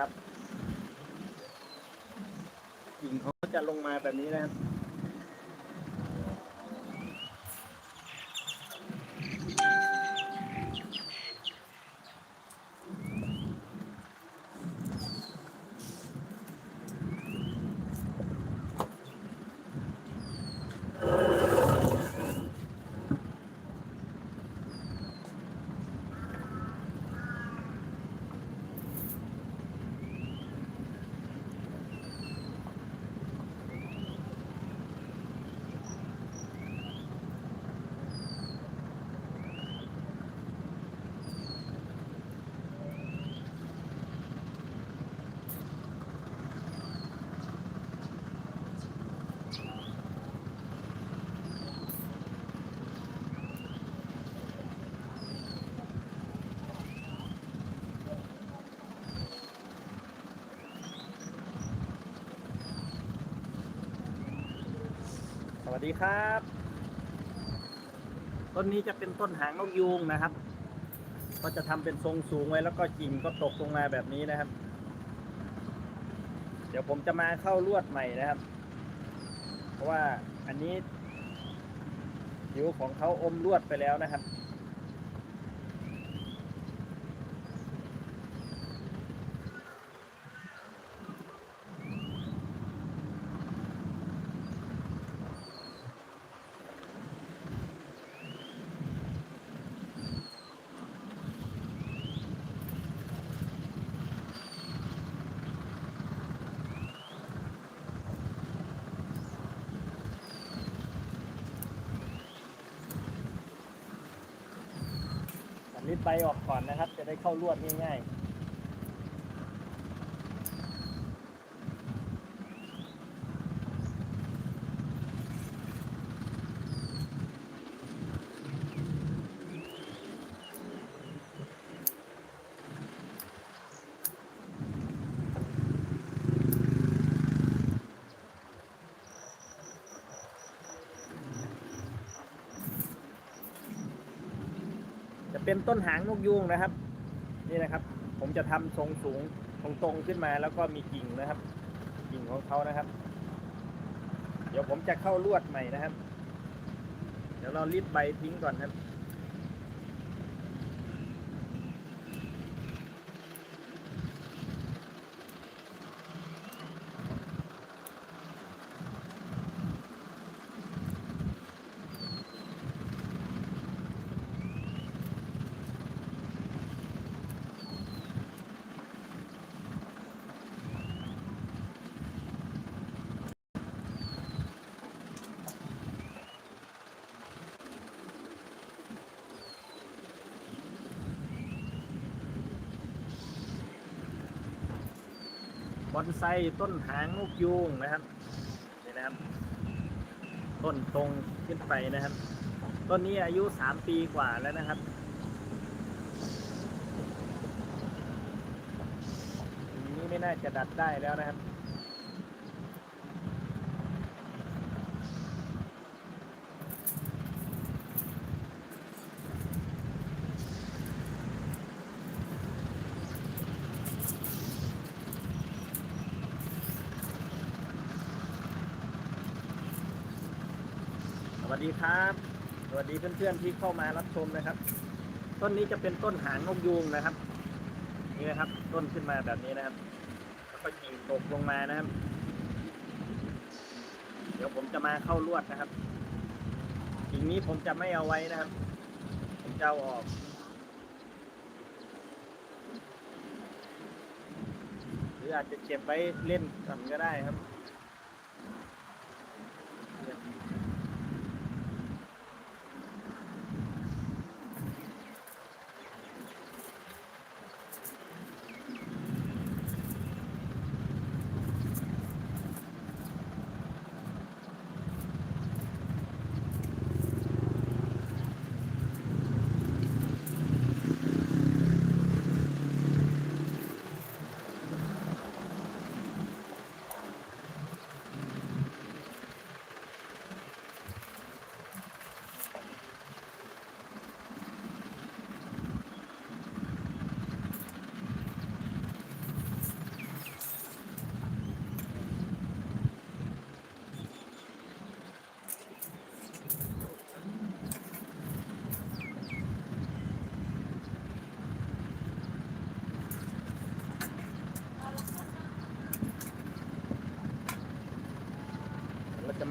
นะครับ กิ่งเขาจะลงมาแบบนี้นะครับ วัสดีครับ ต้นนี้จะเป็นต้นหางนกยูงนะครับ ก็จะทำเป็นทรงสูงไว้แล้วก็กิ่งก็ตกลงมาแบบนี้นะครับ เดี๋ยวผมจะมาเข้าลวดใหม่นะครับ เพราะว่าอันนี้ผิวของเขาอมลวดไปแล้วนะครับ ใบออกก่อนนะครับ จะได้เข้าลวดง่ายๆ เป็นต้นหางนกยูงนะครับ นี่นะครับ ผมจะทำทรงสูงตรงตรงขึ้นมาแล้วก็มีกิ่งนะครับ กิ่งของเขานะครับ เดี๋ยวผมจะเข้าลวดใหม่นะครับ เดี๋ยวเรารีบใบทิ้งก่อนครับ บอนไซต้นหางนกยูงนะครับนี่นะครับ ต้นตรงขึ้นไปนะครับ ต้นนี้อายุสามปีกว่าแล้วนะครับนี้ไม่น่าจะดัดได้แล้วนะครับ ครับ สวัสดีเพื่อนๆที่เข้ามารับชมนะครับ ต้นนี้จะเป็นต้นหางนกยูงนะครับ นี่นะครับ ต้นขึ้นมาแบบนี้นะครับแล้วก็กิ่งตกลงมานะครับ เดี๋ยวผมจะมาเข้าลวดนะครับกิ่งนี้ผมจะไม่เอาไว้นะครับ ผมจะเอาออกหรืออาจจะเก็บไว้เล่นกันก็ได้ครับ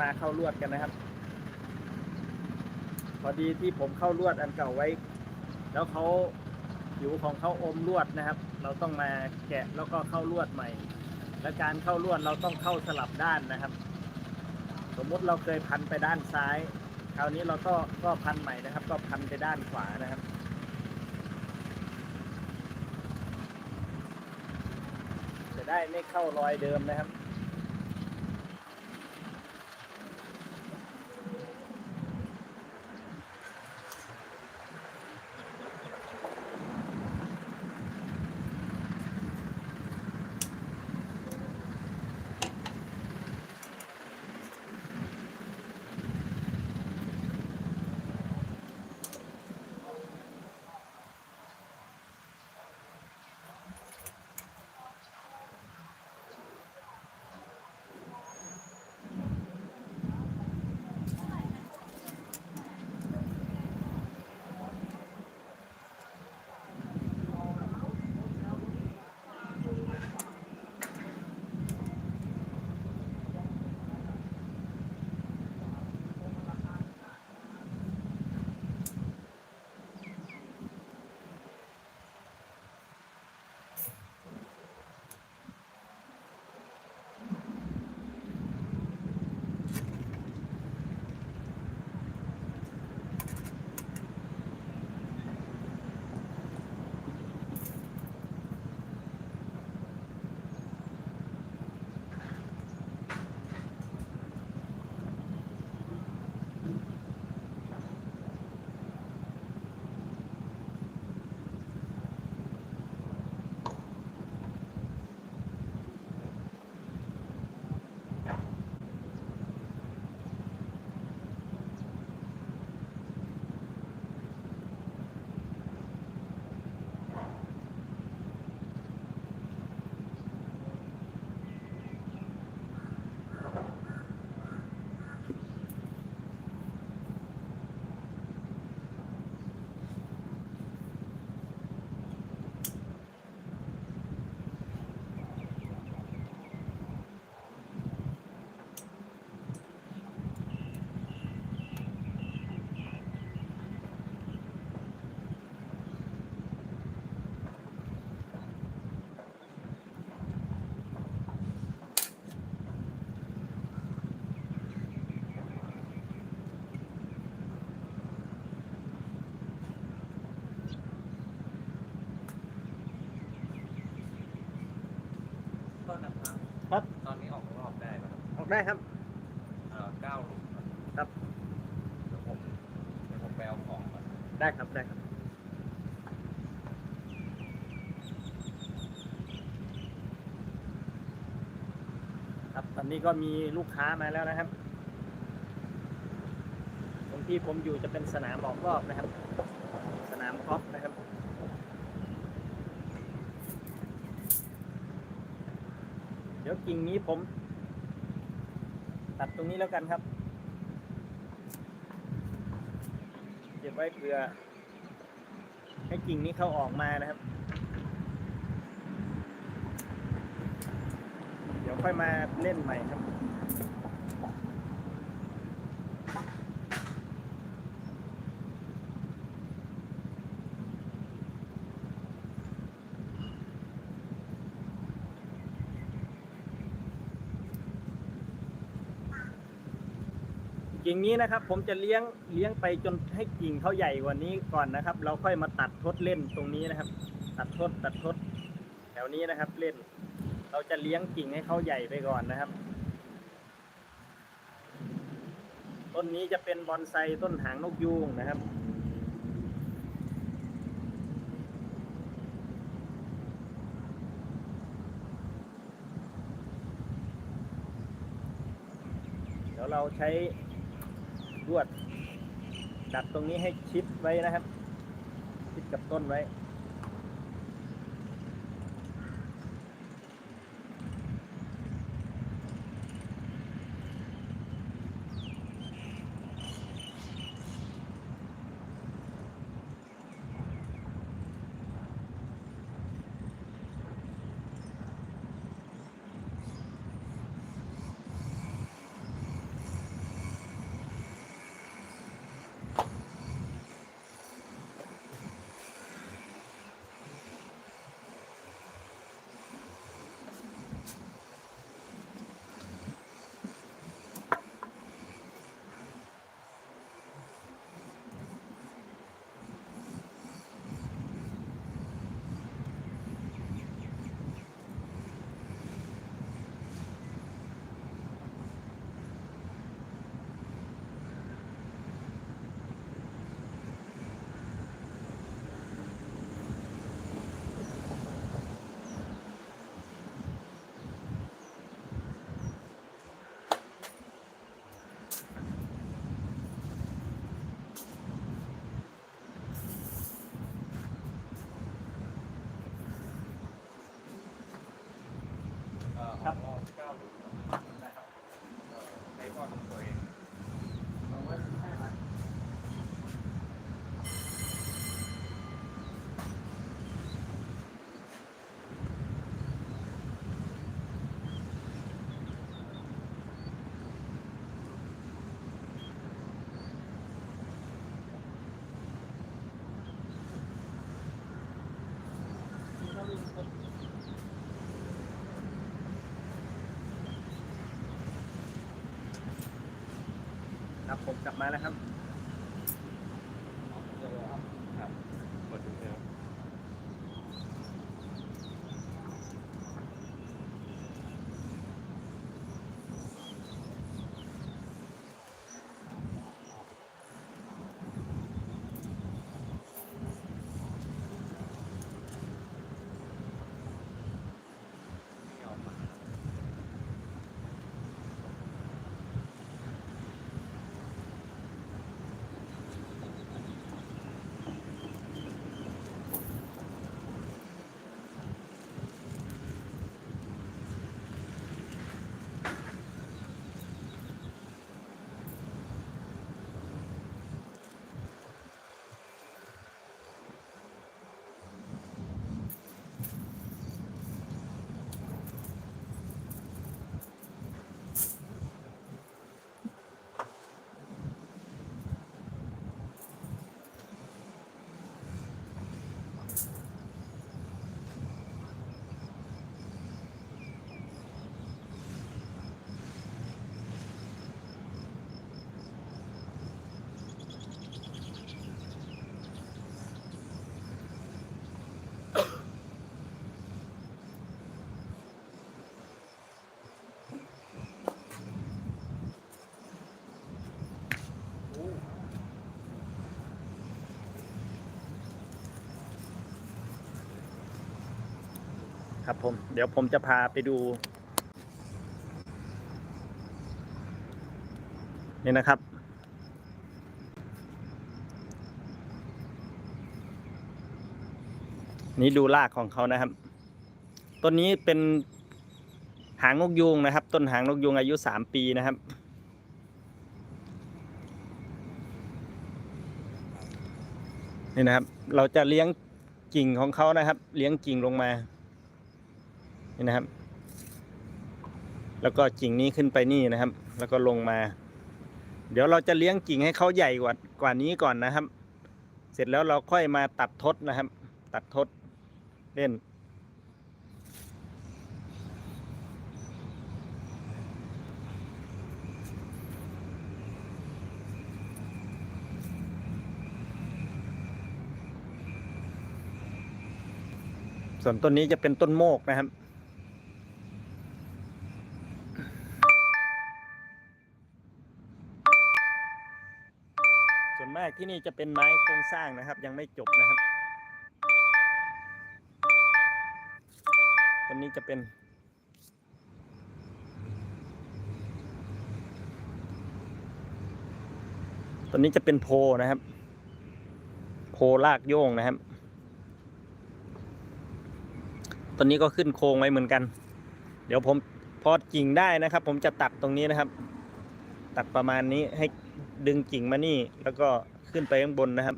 มาเข้าลวดกันนะครับ พอดีที่ผมเข้าลวดอันเก่าไว้ แล้วเขาผิวของเขาอมลวดนะครับ เราต้องมาแกะแล้วก็เข้าลวดใหม่ และการเข้าลวดเราต้องเข้าสลับด้านนะครับ สมมติเราเคยพันไปด้านซ้าย คราวนี้เราก็ก็พันใหม่นะครับ ก็พันไปด้านขวานะครับจะได้ไม่เข้ารอยเดิมนะครับ ได้ครับเอ่อเก้าหลุมครับครับเดี๋ยวผมเดี๋ยวผมไปเอาของก่อนได้ครับได้ครับครับตอนนี้ก็มีลูกค้ามาแล้วนะครับ ตรงที่ผมอยู่จะเป็นสนามบอกรอบนะครับ สนามกอล์ฟนะครับ เดี๋ยวกิ่งนี้ผม ตัดตรงนี้แล้วกันครับ เก็บไว้เผื่อ ให้กิ่งนี้เขาออกมานะครับ เดี๋ยวค่อยมาเล่นใหม่ครับ กิ่งนี้นะครับ ผมจะเลี้ยงเลี้ยงไปจนให้กิ่งเขาใหญ่กว่านี้ก่อนนะครับ เราค่อยมาตัดทดเล่นตรงนี้นะครับ ตัดทดตัดทดแถวนี้นะครับ เล่น เราจะเลี้ยงกิ่งให้เขาใหญ่ไปก่อนนะครับต้นนี้จะเป็นบอนไซต้นหางนกยูงนะครับเดี๋ยวเราใช้ วดดัดตรงนี้ให้ชิดไว้นะครับ ชิดกับต้นไว้ ครับ ผมกลับมาแล้วครับครับ ครับผม เดี๋ยวผมจะพาไปดู นี่นะครับ นี่ดูรากของเขานะครับ ต้นนี้เป็นหางนกยูงนะครับ ต้นหางนกยูงอายุสามปีนะครับนี่นะครับ เราจะเลี้ยงกิ่งของเขานะครับ เลี้ยงกิ่งลงมา นี่นะครับ แล้วก็กิ่งนี้ขึ้นไปนี่นะครับ แล้วก็ลงมา เดี๋ยวเราจะเลี้ยงกิ่งให้เขาใหญ่กว่ากว่านี้ก่อนนะครับ เสร็จแล้วเราค่อยมาตัดทดนะครับ ตัดทดเล่น ส่วนต้นนี้จะเป็นต้นโมกนะครับ ที่นี่จะเป็นไม้โครงสร้างนะครับ ยังไม่จบนะครับต้นนี้จะเป็นต้นนี้จะเป็นโพนะครับ โพลากโยงนะครับต้นนี้ก็ขึ้นโครงไว้เหมือนกัน เดี๋ยวผมพอกิ่งได้นะครับ ผมจะตัดตรงนี้นะครับ ตัดประมาณนี้ให้ดึงกิ่งมานี่แล้วก็ ขึ้นไปข้างบนนะครับ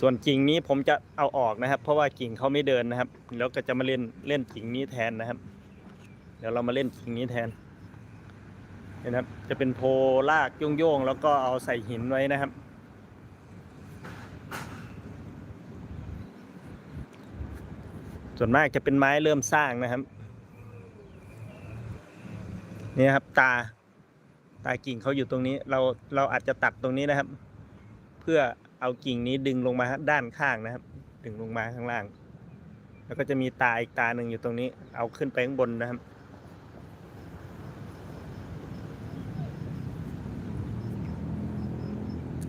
ส่วนกิ่งนี้ผมจะเอาออกนะครับ เพราะว่ากิ่งเขาไม่เดินนะครับ แล้วก็จะมาเล่นเล่นกิ่งนี้แทนนะครับ เดี๋ยวเรามาเล่นกิ่งนี้แทนนะครับ จะเป็นโพลากโยงๆแล้วก็เอาใส่หินไว้นะครับ ส่วนมากจะเป็นไม้เริ่มสร้างนะครับ นี่ครับตา ตากิ่งเขาอยู่ตรงนี้ เราเราอาจจะตัดตรงนี้นะครับ เพื่อเอากิ่งนี้ดึงลงมาด้านข้างนะครับ ดึงลงมาข้างล่าง แล้วก็จะมีตาอีกตาหนึ่งอยู่ตรงนี้ เอาขึ้นไปข้างบนนะครับ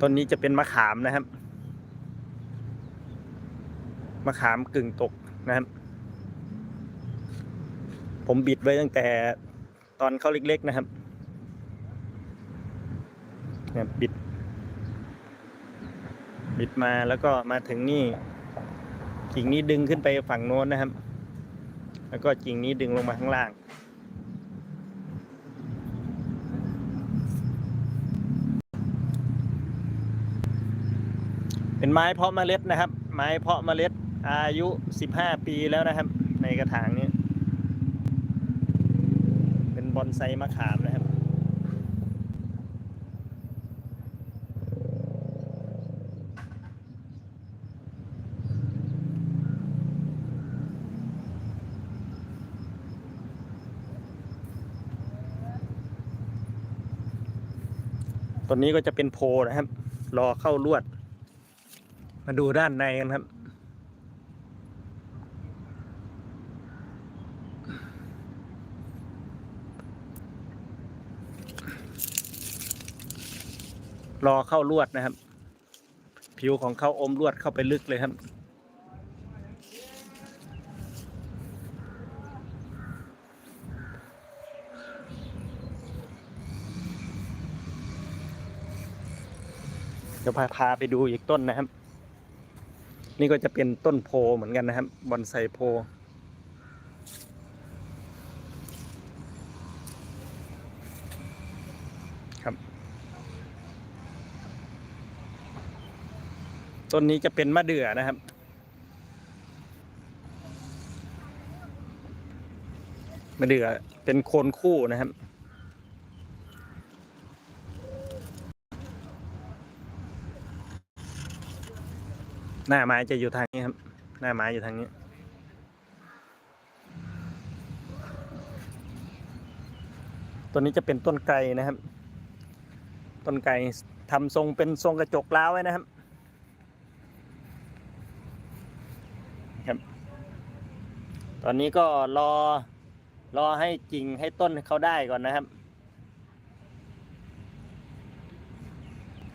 ต้นนี้จะเป็นมะขามนะครับมะขามกึ่งตกนะครับ ผมบิดไว้ตั้งแต่ตอนเขาเล็ก ๆ นะครับ เนี่ยบิด บิดมาแล้วก็มาถึงนี่กิ่งนี้ดึงขึ้นไปฝั่งโน้นนะครับ แล้วก็กิ่งนี้ดึงลงมาข้างล่าง เป็นไม้เพาะเมล็ดนะครับ ไม้เพาะเมล็ดอายุ 15 ปีแล้วนะครับ ในกระถางนี้ เป็นบอนไซมะขามนะ ตัวนี้ก็จะเป็นโพนะครับ รอเข้าลวด มาดูด้านในกันครับรอเข้าลวดนะครับ ผิวของเขาอมลวดเข้าไปลึกเลยครับ เดี๋ยวพาพาไปดูอีกต้นนะครับ นี่ก็จะเป็นต้นโพเหมือนกันนะครับบอนไซโพ ครับ ต้นนี้จะเป็นมะเดื่อนะครับมะเดื่อเป็นโคนคู่นะครับ หน้าไม้จะอยู่ทางนี้ครับ หน้าไม้อยู่ทางนี้ ตัวนี้จะเป็นต้นไกรนะครับ ต้นไกรทำทรงเป็นทรงกระจกล้าวไว้นะครับครับ ตอนนี้ก็รอรอให้กิ่งให้ต้นเขาได้ก่อนนะครับ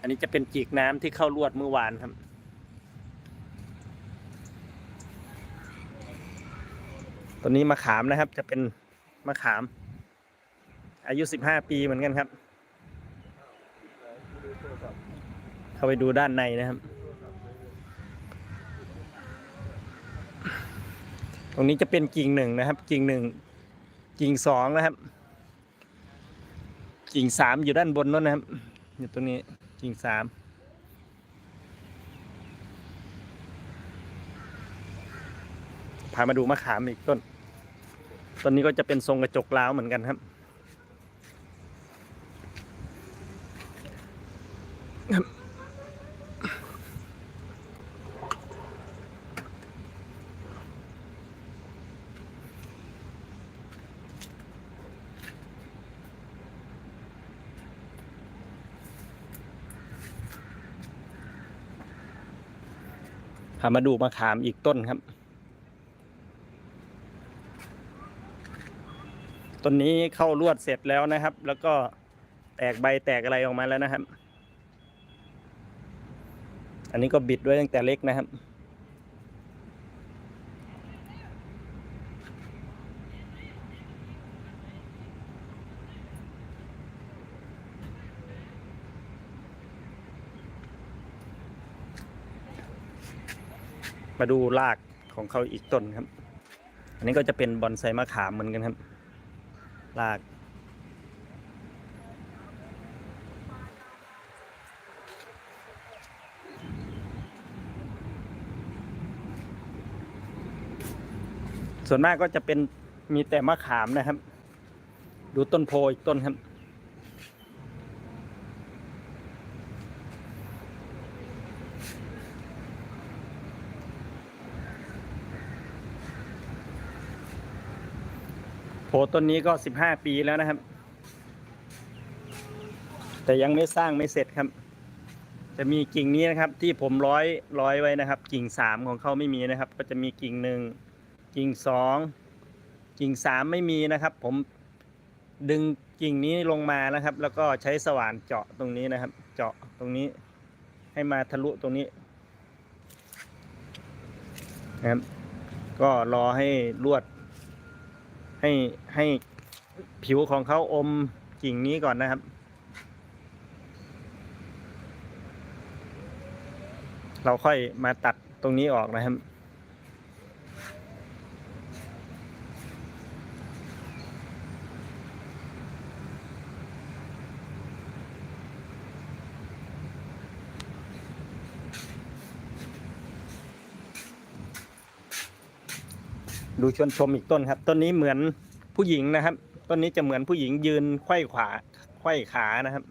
อันนี้จะเป็นจีกน้ำที่เข้าลวดเมื่อวานครับ ตัวนี้มะขามนะครับ จะเป็นมะขาม อายุ 15 ปีเหมือนกันครับ เข้าไปดูด้านในนะครับ ตรงนี้จะเป็นกิ่งหนึ่งนะครับ กิ่งหนึ่งกิ่งสองนะครับ กิ่งสามอยู่ด้านบนนู้นนะครับ อยู่ตรงนี้กิ่งสามามาดูมะขามอีกต้น ต้นนี้ก็จะเป็นทรงกระจกล้าวเหมือนกันครับ พามาดูมะขามอีกต้นครับ ต้นนี้เข้าลวดเสร็จแล้วนะครับ แล้วก็แตกใบแตกอะไรออกมาแล้วนะครับ อันนี้ก็บิดด้วยตั้งแต่เล็กนะครับ มาดูรากของเขาอีกต้นครับ อันนี้ก็จะเป็นบอนไซมะขามเหมือนกันครับ ลาก ส่วนมากก็จะเป็นมีแต่มะขามนะครับ ดูต้นโพอีกต้นครับ ต้นนี้ก็สิบห้าปีแล้วนะครับ แต่ยังไม่สร้างไม่เสร็จครับ จะมีกิ่งนี้นะครับ ที่ผมร้อยร้อยไว้นะครับ กิ่งสามของเขาไม่มีนะครับ ก็จะมีกิ่งหนึ่งกิ่งสองกิ่งสามไม่มีนะครับ ผมดึงกิ่งนี้ลงมานะครับ แล้วก็ใช้สว่านเจาะตรงนี้นะครับ เจาะตรงนี้ ให้มาทะลุตรงนี้นะครับ ก็รอให้ลวด ให้ให้ผิวของเขาอมกิ่งนี้ก่อนนะครับ เราค่อยมาตัดตรงนี้ออกนะครับ ดูชวนชมอีกต้นครับ ต้นนี้เหมือนผู้หญิงนะครับ ต้นนี้จะเหมือนผู้หญิงยืนไขว้ขวาไขว้ขานะครับ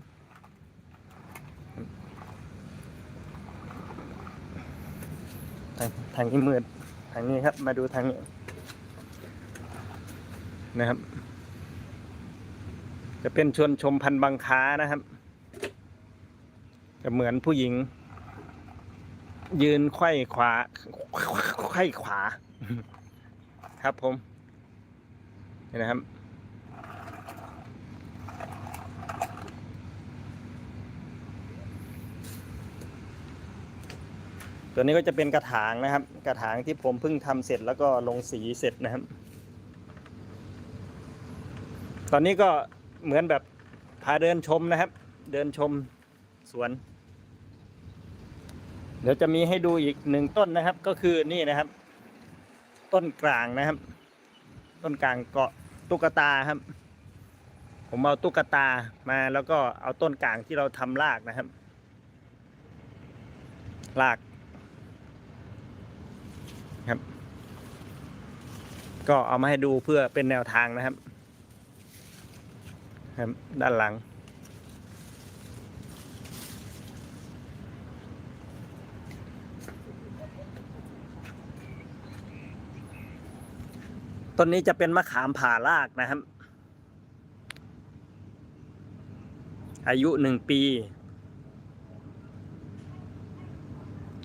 ทางทางนี้มืดทางนี้ครับ มาดูทางนี้นะครับ จะเป็นชวนชมพันธุ์บางค้านะครับ จะเหมือนผู้หญิง ยืนไขว้ขวาไขว้ขวา ครับผมเห็นนะครับ ตัวนี้ก็จะเป็นกระถางนะครับ กระถางที่ผมเพิ่งทำเสร็จแล้วก็ลงสีเสร็จนะครับ ตอนนี้ก็เหมือนแบบพาเดินชมนะครับ เดินชมสวน เดี๋ยวจะมีให้ดูอีกหนึ่งต้นนะครับ ก็คือนี่นะครับ ต้นกลางนะครับ ต้นกลางเกาะตุ๊กตาครับ ผมเอาตุ๊กตามาแล้วก็เอาต้นกลางที่เราทำรากนะครับรากครับ ก็เอามาให้ดูเพื่อเป็นแนวทางนะครับ ครับ ด้านหลัง ต้นนี้จะเป็นมะขามผ่ารากนะครับ อายุหนึ่งปี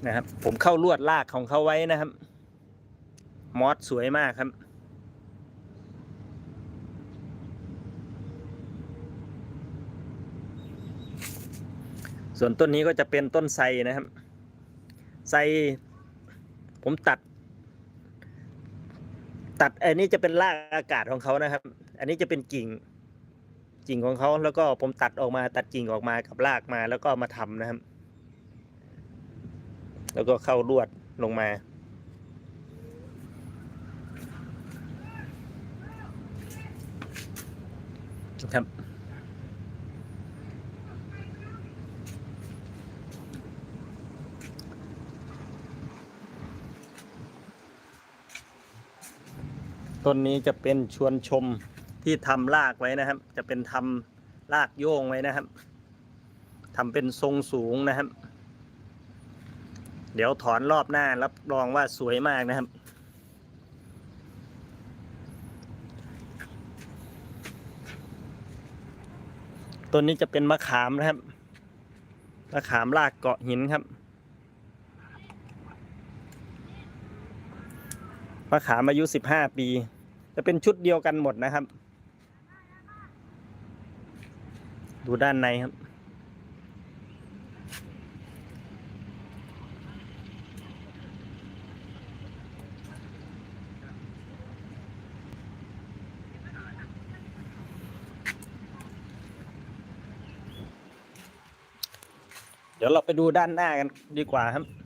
นะครับ ผมเข้าลวดรากของเขาไว้นะครับ มอสสวยมากครับ ส่วนต้นนี้ก็จะเป็นต้นไทรนะครับไทรผมตัด ตัดอันนี้จะเป็นรากอากาศของเขานะครับ อันนี้จะเป็นกิ่งกิ่งของเขาแล้วก็ผมตัดออกมาตัดกิ่งออกมากับรากมาแล้วก็มาทำนะครับ แล้วก็เข้าลวดลงมา ครับ ต้นนี้จะเป็นชวนชมที่ทำรากไว้นะครับ จะเป็นทำรากโยงไว้นะครับทำเป็นทรงสูงนะครับ เดี๋ยวถอนรอบหน้ารับรองว่าสวยมากนะครับ ต้นนี้จะเป็นมะขามนะครับมะขามรากเกาะหินครับ มะขามอายุสิบห้าปี จะเป็นชุดเดียวกันหมดนะครับ ดูด้านในครับ เดี๋ยวเราไปดูด้านหน้ากันดีกว่าครับ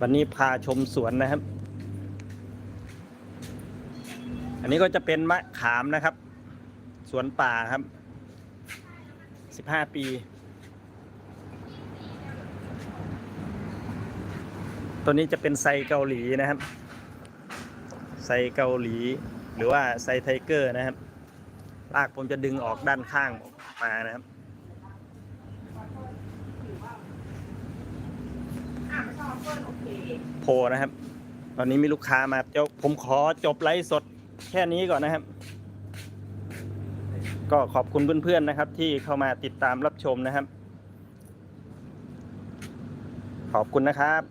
วันนี้พาชมสวนนะครับ อันนี้ก็จะเป็นมะขามนะครับ สวนป่าครับ สิบห้าปี ตัวนี้จะเป็นไซเกาหลีนะครับ ไซเกาหลี หรือว่าไซไทเกอร์นะครับ รากผมจะดึงออกด้านข้างมานะครับ โพลนะครับ ตอนนี้มีลูกค้ามาเดี๋ยวผมขอจบไลฟ์สดแค่นี้ก่อนนะครับ ก็ขอบคุณเพื่อนๆนะครับ ที่เข้ามาติดตามรับชมนะครับ ขอบคุณนะครับ